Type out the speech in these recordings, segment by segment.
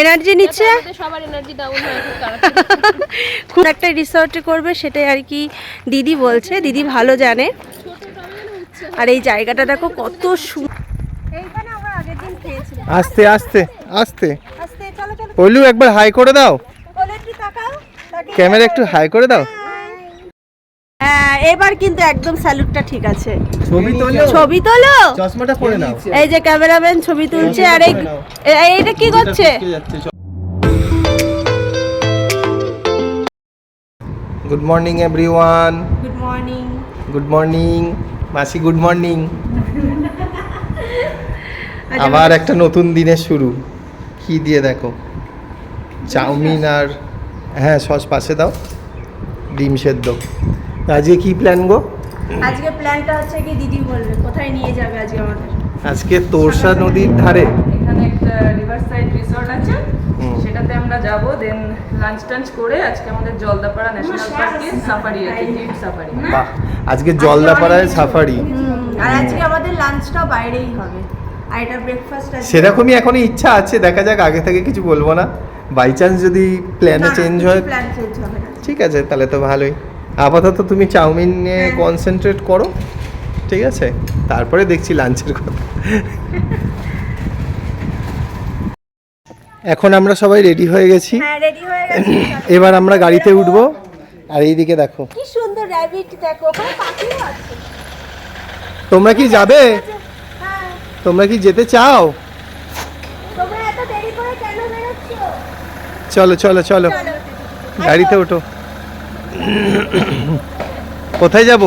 Energy নিচ্ছে? সবার energy down হয়ে খুব একটা রিসর্টে করবে সেটাই আর কি দিদি বলছে। দিদি ভালো জানে। আর এই জায়গাটা দেখো কত সুন্দর এইখানে আমরা আগের দিন খেয়েছিলাম। আস্তে আস্তে আস্তে। আস্তে চলো চলো। পলু একবার হাই করে দাও। ক্যামেরা একটু হাই করে দাও। এবার কিন্তু একদম স্যালুটটা ঠিক আছে। ছবি তোলো। ছবি তোলো। চশমাটা পরে নাও। এই যে ক্যামেরাম্যান ছবি তুলছে আর এই এইটা কি করছে? Good morning everyone good morning good morning মাসি গুড মর্নিং আবার একটা নতুন দিনের শুরু। কি দিয়ে দেখো? চাউমিন আর হ্যাঁ সস পাশে দাও। ডিম সেদ্ধ। আজকে কি প্ল্যান গো? আজকে প্ল্যানটা হচ্ছে কি দিদি বলবে কোথায় নিয়ে যাবে আজকে আমাদের? আজকে তোরসা নদীর ধারে। এখানে একটা রিভার সাইড রিসর্ট আছে সেটাতে আমরা যাব দেন লাঞ্চ টাঞ্চ করে আজকে আমাদের জলদাপাড়া ন্যাশনাল পার্কে সাফারি আছে জিপ সাফারি বাহ আজকে জলদাপাড়ায় সাফারি আর আজকে আমাদের লাঞ্চটা বাইরেই হবে আর এটা ব্রেকফাস্ট আছে। সেরকমই এখনই ইচ্ছা আছে দেখা যাক আগে থেকে কিছু বলব না। বাই চান্স যদি প্ল্যানে চেঞ্জ হয় প্ল্যান চেঞ্জ হবে ঠিক আছে তাহলে তো ভালোই। আপাতত তুমি চাউমিন নিয়ে হ্যাঁ। কনসেন্ট্রেট করো ঠিক আছে? তারপরে দেখছি লাঞ্চের কথা। এখন আমরা সবাই রেডি হয়ে গেছি। হয়ে গেছে। এবার আমরা গাড়িতে উঠবো। আর এইদিকে দেখো। কি সুন্দর র্যাবিট দেখো ওখানে পাখিও আছে। তোমরা কি যাবে? হ্যাঁ। তোমরা কি যেতে চাও? তোমরা এত দেরি করে কেন বেরোচ্ছ? চলো চলো চলো। গাড়িতে ওঠো। কোথায় যাব?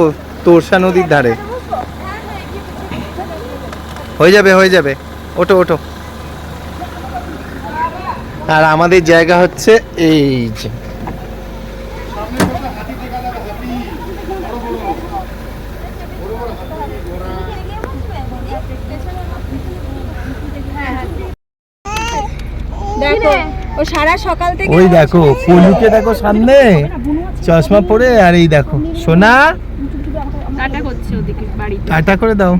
তোরসা নদীর ধারে। হয়ে যাবে হয়ে যাবে। ওটো ওটো আর আমাদের জায়গা হচ্ছে এই যে। দেখো ও সারা সকাল থেকে ওই দেখো পলুকে দেখো সামনে চশমা পরে আর এই দেখো সোনা টাটা করছে ওদিকে বাড়িতে টাটা করে দাও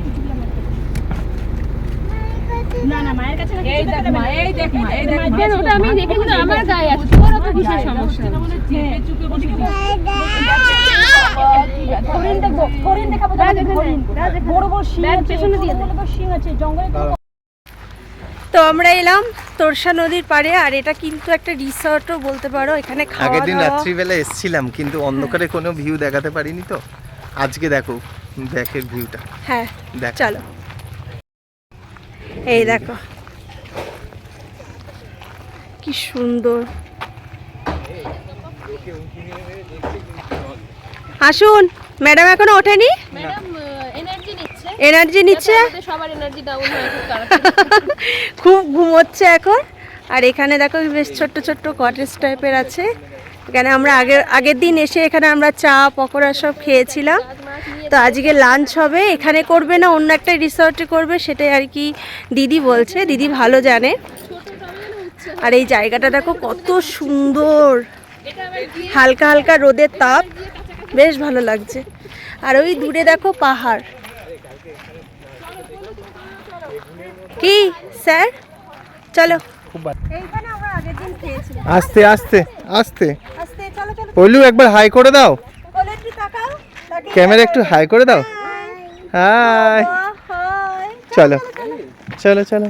এই দেখ মা এই দেখ মা এই দেখ মা ওটা আমি দেখে কিন্তু আমার গায়ে আছে তোর তো কিসের সমস্যা হরিণ দেখব হরিণ দেখাবো বড় বড় শিং ব্যাগ আছে পেছনে দিয়ে বড় বড় শিং আছে জঙ্গলে তো আমরা এলাম তোরসা নদীর পাড়ে আর এটা কিন্তু একটা রিসর্টও বলতে পারো এখানে খাওয়া আগের দিন রাত্রিবেলা এসেছিলাম কিন্তু অন্ধকারে কোনো ভিউ দেখাতে পারিনি তো। আজকে দেখো ব্যাকের ভিউটা হ্যাঁ দেখ। চলো। এই দেখো। কি সুন্দর। আসুন ম্যাডাম এখনও ওঠেনি? এনার্জি নিচ্ছে? সবার এনার্জি ডাউন খুব ঘুমোচ্ছে এখন। আর এখানে দেখো বেশ ছোট্ট ছোট্ট কটেজ টাইপের আছে। এখানে আমরা আগের আগের দিন এসে এখানে আমরা চা পকোড়া সব খেয়েছিলাম। তো আজকে লাঞ্চ হবে। এখানে করবে না অন্য একটা রিসর্টে করবে সেটাই আর কি দিদি বলছে। দিদি ভালো জানে। আর এই জায়গাটা দেখো কত সুন্দর। হালকা হালকা রোদের তাপ। বেশ ভালো লাগছে। আর ওই দূরে দেখো পাহাড়। কি স্যার? চলো। আস্তে আস্তে আস্তে। পলু একবার হাই করে দাও। ক্যামেরা একটু হাই করে দাও। হাই। চলো। চলো চলো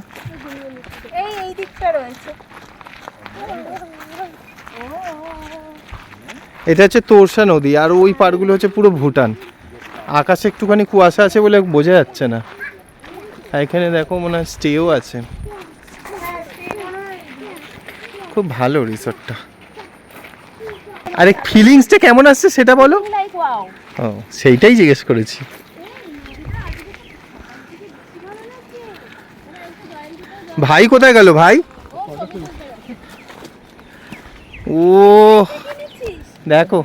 এটা হচ্ছে তোরসা নদী আর ওই পাড়গুলো হচ্ছে পুরো ভুটান। আকাশে একটুখানি কুয়াশা আছে বলে বোঝা যাচ্ছে না। এখানে দেখো মনে হয় স্টেও আছে। খুব ভালো রিসোর্টটা আরে ফিলিংসটা কেমন আসছে সেটা বলো? ও, সেইটাই জিজ্ঞেস করেছি। ভাই কোথায় গেল ভাই? ও, দেখো।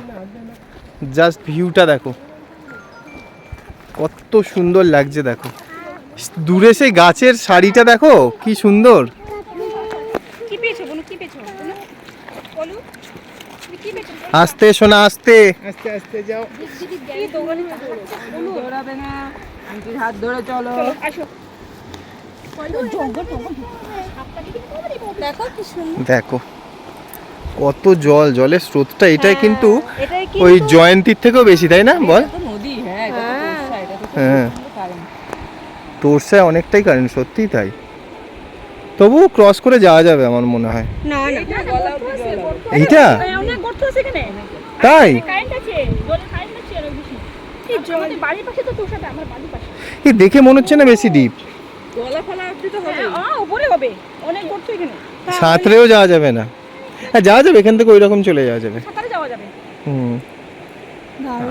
জাস্ট ভিউটা দেখো। কত সুন্দর লাগছে দেখো। দূরে সেই গাছের শাড়িটা দেখো কি সুন্দর। আস্তে শোনা আস্তে। হাত ধরে চলো। দেখো সুন্দর। দেখো কত জল জলের স্রোতটা এটাই হ্যাঁ, কিন্তু ওই জয়ন্তীর থেকেও বেশি তাই না বল তো নদী হ্যাঁ এটা তো হ্যাঁ। তোরসা, এটা তো খুব হ্যাঁ। তোরসায় অনেকটাই কারেন্ট সত্যিই তাই। তবুও ক্রস করে যাওয়া যাবে আমার মনে হয়। না না। এইটা অনেক গর্ত আছে এখানে। তাই? কারেন্ট আছে জলে কারেন্ট আছে অনেক বেশি। আমাদের বাড়ির পাশে তো তোর আমার বাড়ির পাশে। এই দেখে মনে হচ্ছে না বেশি ডিপ গলা ফলা অবধি তো হবে। হ্যাঁ উপরে হবে। অনেক গর্ত এখানে। সাঁতরেও যাওয়া যাবে না। হ্যাঁ যাওয়া যাবে এখান থেকে ওই রকম চলে যাওয়া যাবে। সাঁতারে যাওয়া যাবে। হুম।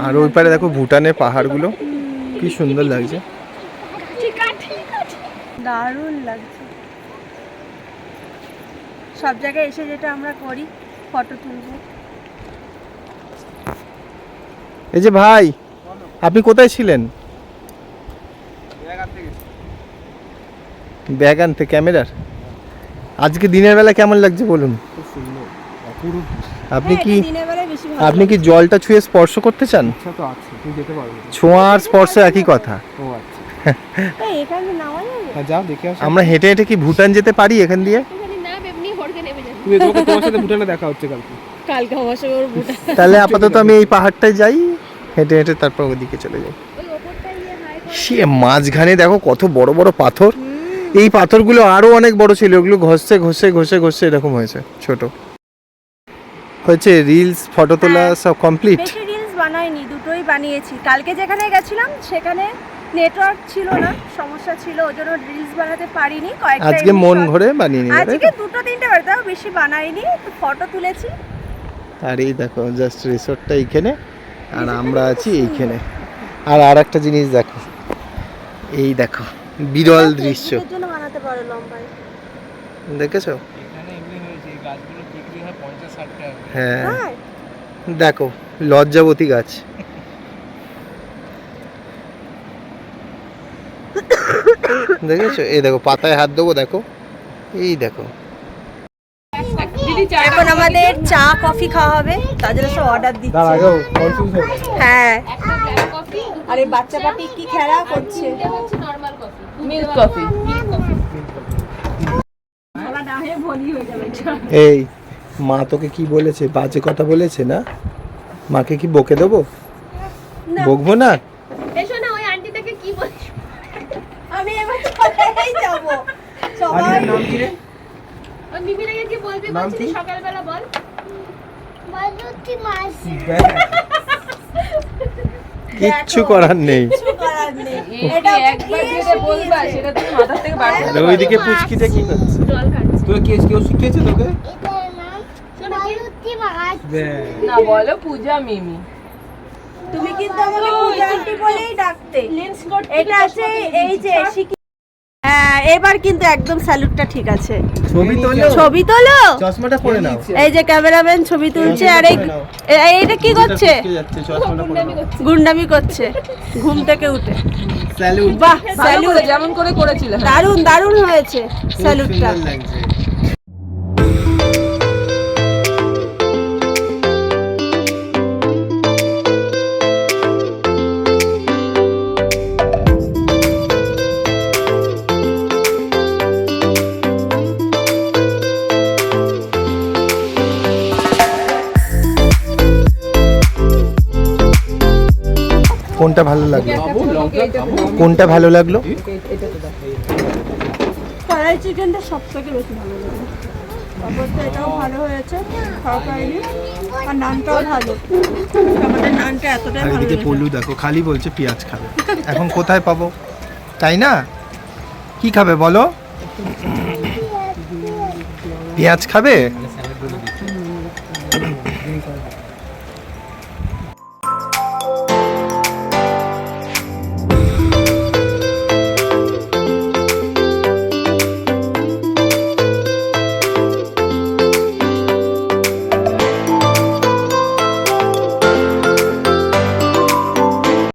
আর ওই পারে দেখো ভুটানের পাহাড়গুলো। কি সুন্দর লাগছে। ঠিক আছে ঠিক আছে দারুণ লাগছে। সব জায়গায় এসে যেটা আমরা করি ফটো তুলবো। এই যে ভাই আপনি কোথায় ছিলেন? ব্যাগ আনতে ক্যামেরার? আজকে দিনের বেলা কেমন লাগছে বলুন। আপনি হ্যাঁ, কি বেশি ভালো আপনি কি জলটা ছুঁয়ে স্পর্শ করতে চান? ছোঁয়া আর স্পর্শ একই কথা। এই, এখানে নামা যাবে আমরা হেঁটে হেঁটে কি ভুটান যেতে পারি এখান দিয়ে? একটুখানি নাম এমনি হড়কে নেমে যাবে। কালকে। আমার সঙ্গে ওর বুটা তাহলে আপাতত আমি এই পাহাড়টায় যাই হেঁটে হেঁটে তারপর ওদিকে চলে যাই। সে মাঝখানে দেখো কত বড় বড় পাথর। এই পাথরগুলো আরও অনেক বড় ছিল ওগুলো ঘষছে ঘষে ঘষে ঘষে এরকম হয়েছে ছোট। হয়েছে? রিলস ফটো তোলা হ্যাঁ। সব কমপ্লিট বেশি রিলস বানাইনি দুটোই বানিয়েছি। কালকে যেখানে গেছিলাম সেখানে নেটওয়ার্ক ছিল না সমস্যা ছিল ওই জন্য রিলস বানাতে পারিনি কয়েকটা আজকে মন ঘরে বানিয়ে নিলে তাই আজকে দুটো তিনটে বার তাও বেশি বানাইনি ফটো তুলেছি। আর এই দেখো জাস্ট রিসোর্টটা এইখানে আর আমরা আছি এইখানে। আর আর একটা জিনিস দেখো এই দেখো বিরল দৃশ্য। ফেসবুকের জন্য বানাতে পারো লম্বায়। দেখেছ? হ্যাঁ। হ্যাঁ। দেখো লজ্জাবতী গাছ। দেখেছ? এই দেখো পাতায় হাত দেবো দেখো। এই দেখো। এখন আমাদের চা কফি খাওয়া হবে তার জন্য সব অর্ডার দিচ্ছে। হ্যাঁ আরে বাচ্চা পাটি কি খেলা করছে? মিল্ক কফি হয়ে হয়ে এই মা তোকে কি বলেছে? বাজে কথা বলেছে না? মাকে কি বকে দেবো? বকবো না? এসো না ওই আন্টিটাকে কি বলিস আমি এবার চলেই যাব। সবাই ওই মিমিটাকে কি বলবি বলছিলি সকালবেলা বল। কিচ্ছু করার নেই। করার ওইদিকে পুচকিটা কি করছে? তোরা কে কেউ শিখিয়েছে তোকে? না বলো পূজা মিমি। তুমি কিন্তু আমাকে পূজা আন্টি বলেই ডাকতে। এটা আছে এই যে হ্যাঁ এবার কিন্তু একদম স্যালুটটা ঠিক আছে। ছবি তোলো। ছবি তোলো? চশমাটা পরে নাও। এই যে ক্যামেরাম্যান ছবি তুলছে আর এই এ- এইটা কি করছে? গুন্ডামি করছে। ঘুম থেকে উঠে। স্যালুট বাহ স্যালুট যেমন করে করেছিল। দারুণ দারুণ হয়েছে স্যালুটটা কোনটা ভালো লাগল? কোনটা ভালো লাগল? কড়াই চিকেনটা সব থেকে বেশি ভালো লাগে। তারপর এটাও ভালো হয়েছে খাওয়া আর নানটাও ভালো। আমাদের নানটা এতটাই ভালো এদিকে পল্লু দেখো খালি বলছে পেঁয়াজ খাবে। এখন কোথায় পাবো? তাই না? কি খাবে বলো? পেঁয়াজ খাবে?